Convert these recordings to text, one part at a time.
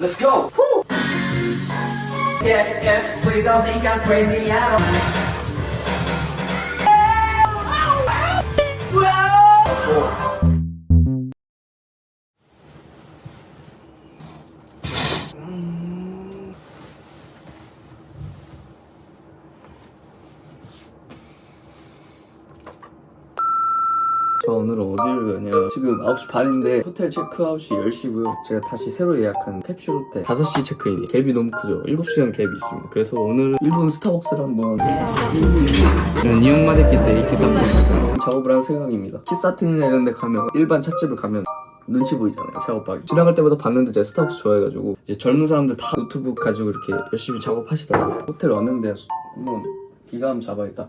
Let's go! Yeah, yeah, please don't think I'm crazy at all. 어디를 가냐 지금 9시 반인데 호텔 체크아웃이 10시고요. 제가 다시 새로 예약한 캡슐 호텔 5시 체크인이 갭이 너무 크죠. 7시간 갭이 있습니다. 그래서 오늘 일본 스타벅스를 한번 니온마데키 때 이렇게 딱 작업을 할 생각입니다. 키사팅이나 이런 데 가면 일반 찻집을 가면 눈치 보이잖아요 작업하기 지나갈 때마다 봤는데 제가 스타벅스 좋아해가지고 이제 젊은 사람들 다 노트북 가지고 이렇게 열심히 작업하시더라고요. 호텔 왔는데 한번 기감 잡아야겠다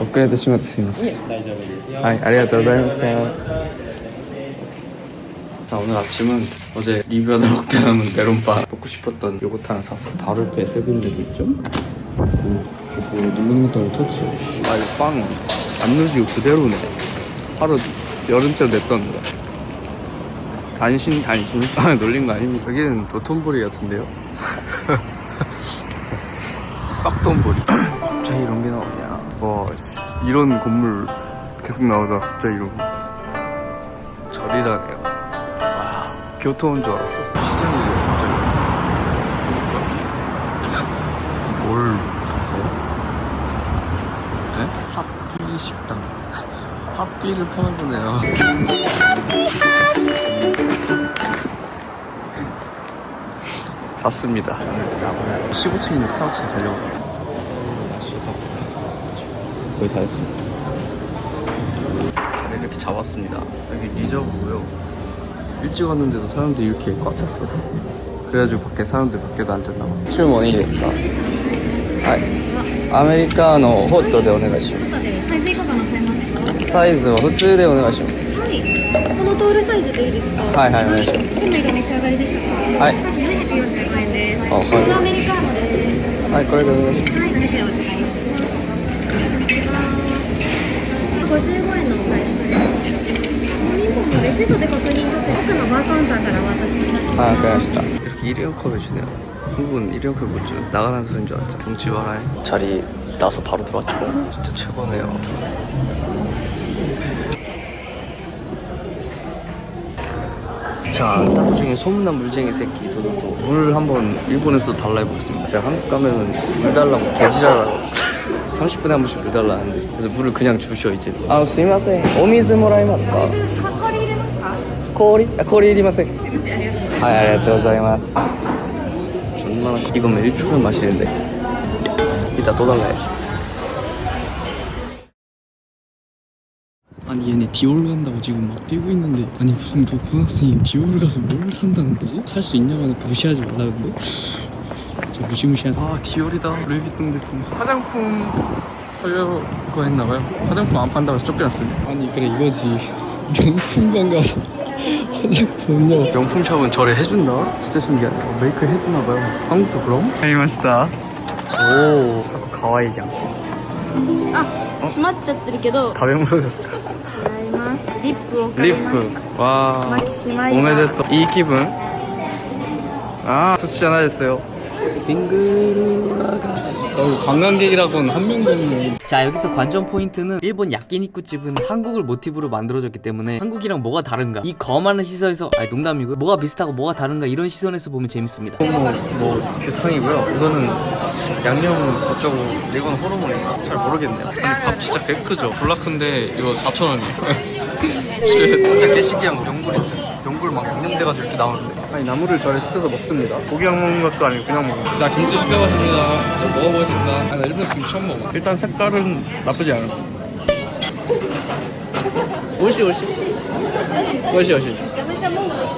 遅れてしまってすみません大丈夫ですよはいありがとうございました 자 오늘 아침은 어제 리뷰하다 먹다 남은 메론바 먹고 싶었던 요거트 하나 샀어 바로 옆에 세븐일레븐 있죠? 오, 이거 누르는 것도 터치 아 이거 빵안 누지고 그대로네 하루 여름철 냈던 거 단신 단신 아 놀린 거 아닙니까? 여기는 도톤보리 같은데요? 싹돈보리 갑자기 이런 게 나오냐 와 씨, 이런 건물 계속 나오다 갑자기 이런 거 절이라네요. 와 교토 온 줄 알았어. 시장이에요 갑자기 뭘 봤어요? 네? 핫비 식당. 핫비를 파는구네요. 샀습니다. 15층에 있는 스타벅스에 가려고 합니다 거의 다 했습니다 자리 이렇게 잡았습니다 여기 리저브고요 일찍 왔는데도 사람들이 이렇게 꽉 찼어 그래가지고 밖에 사람들 밖에도 앉았나 봐 주문이 됐을까? 아, 아메리카노 호ットでお願いしますサイズいかがなさいますかサイズは普通でお願いしますはい。このトールサイズでいいですかはいはいお願いします店内が召し上がりですかはい745円です。あはいこれアメリカーノです。はいこれでお願いしますはい、700円お使いします。 55円のお返しとなります。お荷物のレシートで確認とって奥のバーカウンターからお渡しします。 아, 그래야겠다. 이렇게 일회용컵을 주네요. 한국은 일회용컵 못 주는 나가라는 소리인 줄 알았죠. 경치 봐라. 자리 나서 바로 들어왔죠. 진짜 최고네요. 자, 땀 중에 소문난 물쟁이 새끼 도도도 물 한번 일본에서 달라 해보겠습니다. 제가 한국 가면은 물 달라고 개지랄하고 30분에 한 번씩 물 달라는데 그래서 물을 그냥 주셔 이제. 아, すみません. 오미즈 もらえますか?氷入れますか?氷? 아, 氷いりません. 아, ありがとうございます. 존나 이거면 1초면 마시는데 이따 또 달라야지 아니 얘네 디올 간다고 지금 막 뛰고 있는데 아니 무슨 또 고등학생이 디올 가서 뭘 산다는 거지? 살 수 있냐고 하니까 무시하지 말라는데 저 무시무시한 아 디올이다 루이비통 제품 화장품 살려고 했나봐요 화장품 안 판다고 해서 쫓겨났어요 아니 그래 이거지 명품관 가서 화장품 명품샵은 저래 해준다? 진짜 신기하네 메이크 해주나봐요 한국도 그럼? 해이마시다 오 하고 가와이장 あ、閉まっちゃってるけど、 다배물어 됐을까? 違います。リップを買いました。 리프 와 マキシマイザー。 오메데토 이 기분 아 좋지않아 됐어요 빙그루라가 어, 관광객이라고는 한 명도 없네. 자 여기서 관전 포인트는 일본 야끼니쿠 집은 한국을 모티브로 만들어졌기 때문에 한국이랑 뭐가 다른가? 이 거만한 시선에서 아니 농담이고 뭐가 비슷하고 뭐가 다른가? 이런 시선에서 보면 재밌습니다. 뭐, 뭐 규탕이고요. 이거는 양념 어쩌고 이건 호르몬인가? 잘 모르겠네요. 아니 밥 진짜 개 크죠? 졸라 큰데 이거 4,000원이에요. 진짜 개 신기한 거 연굴 있어요. 연굴 막 양념돼가지고 이렇게 나오는데 아니 나물을 저래 시켜서 먹습니다 고기랑 먹는 것도 아니고 그냥 먹는 거. 나 김치 시켜봤습니다 먹어보겠습니다 아, 나 일본 김치 처음 먹어 일단 색깔은 나쁘지 않아 오시 오시 오시 오시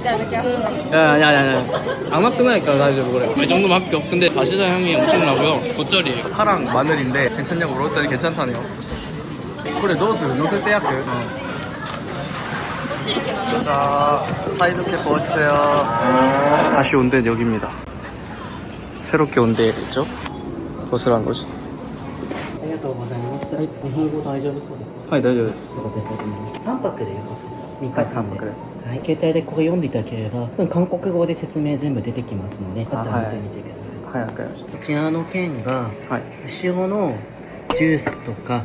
やいやいやいや甘くないから大丈夫これ이 정도면 합격 근데 다시다 향이 엄청 나고요 돗자리 파랑 마늘인데 괜찮냐고 물어봤더니 괜찮다네요 그래 넣었어요 넣었을 때 약해 자 사이좋게 구워주세요 다시 온 데는 여기입니다 새롭게 온 데였죠 버스란 거지 ありがとうございます。はい、日本語大丈夫そうですか。 아니 다녀왔어 そうです。三泊でよかったですか。 2か3幕です、はい、携帯でこれ読んでいただければ韓国語で説明全部出てきますのでよかったら見てみてください、はいわかりましこちらの券がたはい後ろのジュースとか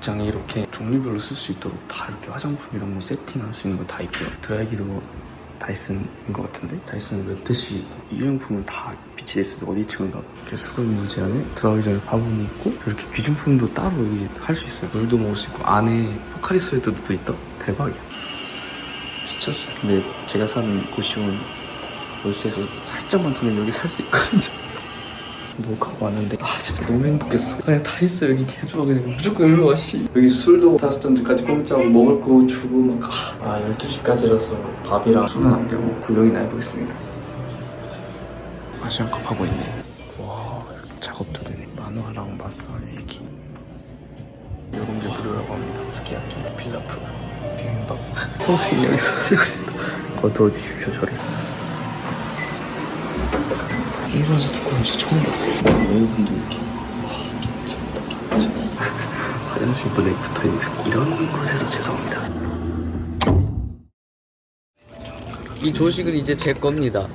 옷장에 이렇게 종류별로 쓸 수 있도록 다 이렇게 화장품이랑 뭐 세팅할 수 있는 거 다 있고요. 드라이기도 다이슨인 것 같은데? 다이슨은 매트시 일용품은 다 비치돼 있어요 어디 층인가 이렇게 수건 무지 안에 전에 바구니 있고 이렇게 귀중품도 따로 여기 할 수 있어요. 물도 먹을 수 있고 안에 포카리 스웨트도 있다? 대박이야. 미쳤어 근데 제가 사는 고시원 월세에서 살짝만 더 내면 여기 살 수 있거든요 뭐 가고 왔는데. 아 진짜 너무 행복했어. 그냥 다 있어 여기 개 좋아 그냥 무조건 일로 와씨. 여기 술도 다섯 잔까지 공짜로 먹을 거 주고 막 아. 12시까지라서 밥이랑 술은 안 되고 구경이나 해보겠습니다. 아시안컵 하고 있네. 와 작업도 되네. 만화랑 마사지기. 이런 게 무료라고 합니다. 스키야키 필라프 비빔밥. 평생 여기서 살고 있다. 거두어 주십시오 저를 이런 스티커는 진짜 처음 봤어요. 외국분도 이렇게. 와, 미쳤다. 미쳤어. 화장실 문에 붙어 있는 이런 곳에서 죄송합니다. 이 조식은 이제 제 겁니다.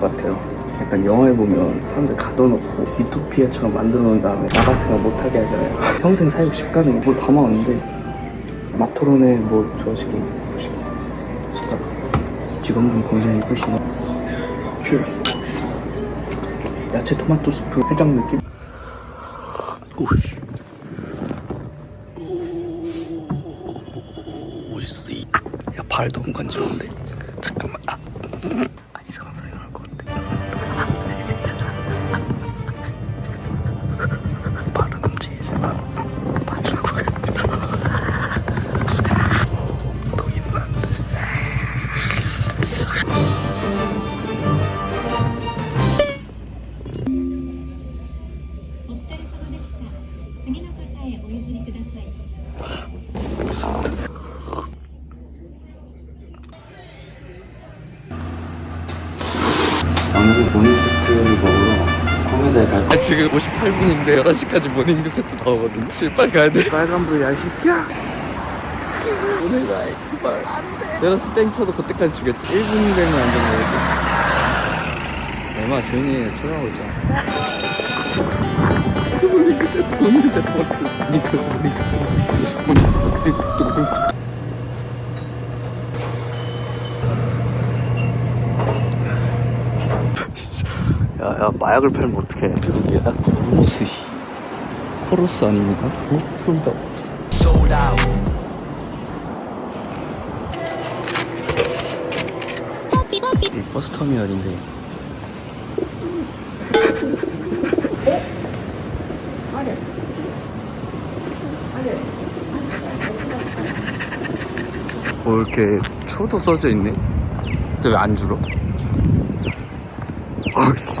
것 같아요. 약간 영화에 보면 사람들 가둬놓고 유토피아처럼 만들어 놓은 다음에 나갈 생각 못하게 하잖아요. 평생 사육 식가능에 뭘 담아왔는데 마토론에 뭐 저식이 보시기 숟가락 직원분 굉장히 이쁘시네. 츄스 야채 토마토 스프 해장 느낌? 오씨 야발 너무 간지러운데 58분인데 11시까지 모닝 세트 나오거든 빨리 가야 돼 빨간불 야이 새끼야 오늘 가야 제발 안돼 내가 스땡 쳐도 그때까지 주겠지 1분 되면 안 되는 거겠지 얼마 조용히 해 촬영하고 있잖아 모닝 세트 모닝 세트 모닝 세트 모닝 세트 모닝 세트 모닝 세트 모닝 세트 야, 야, 마약을 팔면 어떡해. 코로스, 씨. 코로스 아닙니까? 어? 쏜다. 이 버스 터미널인데. 뭐 이렇게 초도 써져 있네. 근데 왜 안 줄어? 어이씨.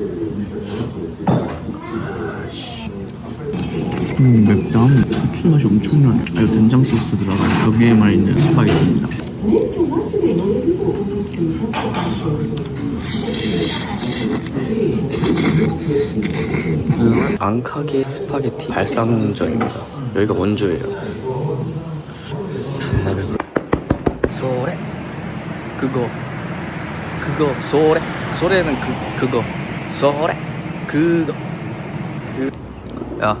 음 맵다 고추 맛이 엄청나네. 아 이거 된장 소스 들어가요 여기에만 있는 스파게티입니다. 앙카게 스파게티 발상전입니다. 여기가 원조예요. 존나 배불러. 소래? 그거. 그거. 소래? 소래는 그 그거. 소래? 그거. 그 야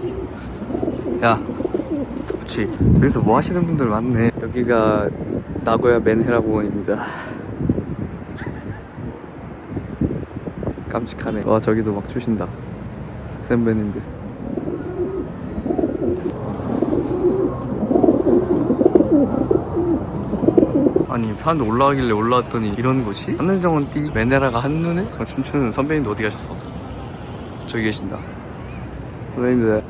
야, 그렇지. 여기서 뭐 하시는 분들 많네. 여기가 나고야 맨헤라 공원입니다. 깜찍하네. 와, 저기도 막 추신다. 선배님들. 아니 사람들 올라가길래 올라왔더니 이런 곳이 한눈정원 띠 메네라가 한눈에 어, 춤추는 선배님도 어디 가셨어? 저기 계신다 선배님들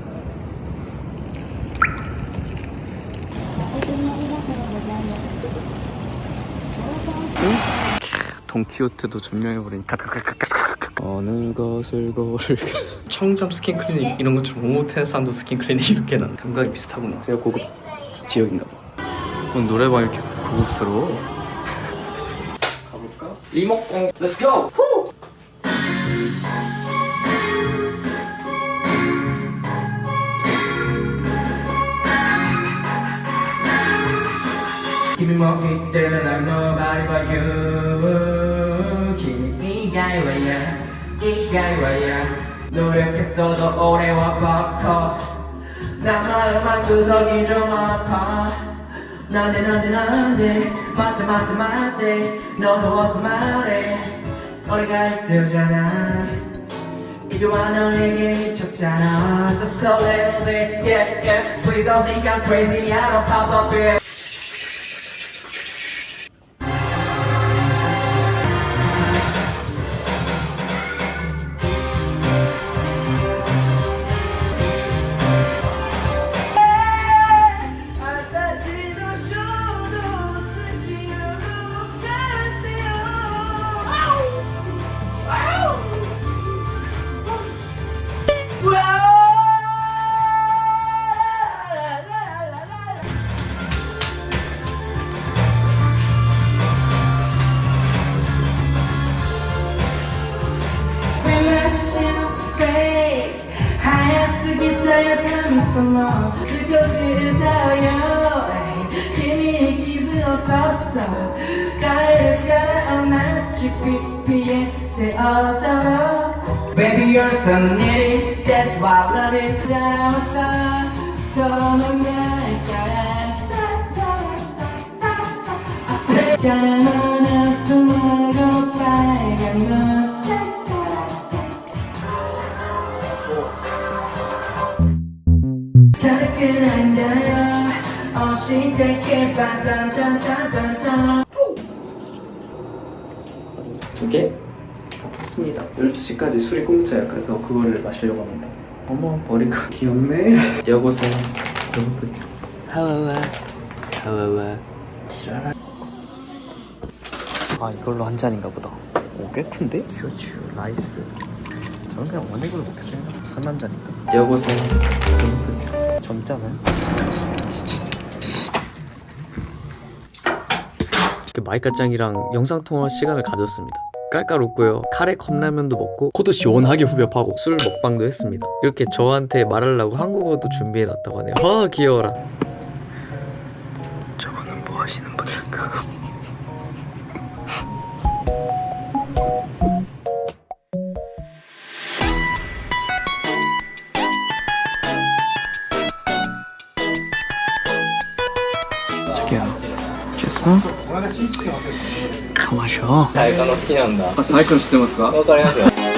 돈키호테도 점령해버리니까 어느 것을 고를 청담 스킨 클리닉 이런 것처럼 오모텐 산도 스킨 클리닉 이렇게 난 감각이 비슷하구나 제가 고급 지역인가 봐 오늘 노래방 이렇게 고급스러워 가볼까? 이목공 렛츠고! 후! Keep 때문에 I'm nobody but you. 인간이라야 Just a little bit yeah yeah. Please don't think I'm crazy I don't pop up here. yetem sana Sıkışır taya Kimi gizliyorsak da Gayrı kara anlar çıkıp piyette altara Baby you're so needy. That's why I love it. Dansa Tonum yakar Asıl 두 개? 좋습니다. 12시까지 술이 공짜야 그래서 그거를 마시려고 합니다. 어머 머리가 귀엽네. 여보세요 여보세요 하와와 하와와 아 이걸로 한 잔인가 보다. 오꽤 큰데? 쇼츠 라이스. 저는 그냥 원액으로 먹겠습니다 3만 잔인가? 여보세요 젊잖아요 이렇게 마이카짱이랑 영상통화 시간을 가졌습니다. 깔깔 웃고요. 카레 컵라면도 먹고 코도 시원하게 후벼파고 술 먹방도 했습니다. 이렇게 저한테 말하려고 한국어도 준비해놨다고 하네요. 아 귀여워라. 저분은 뭐 하시는 분일까? 자기야 취 かましょう。体感の好きなんだ。てますか？わかりますよ。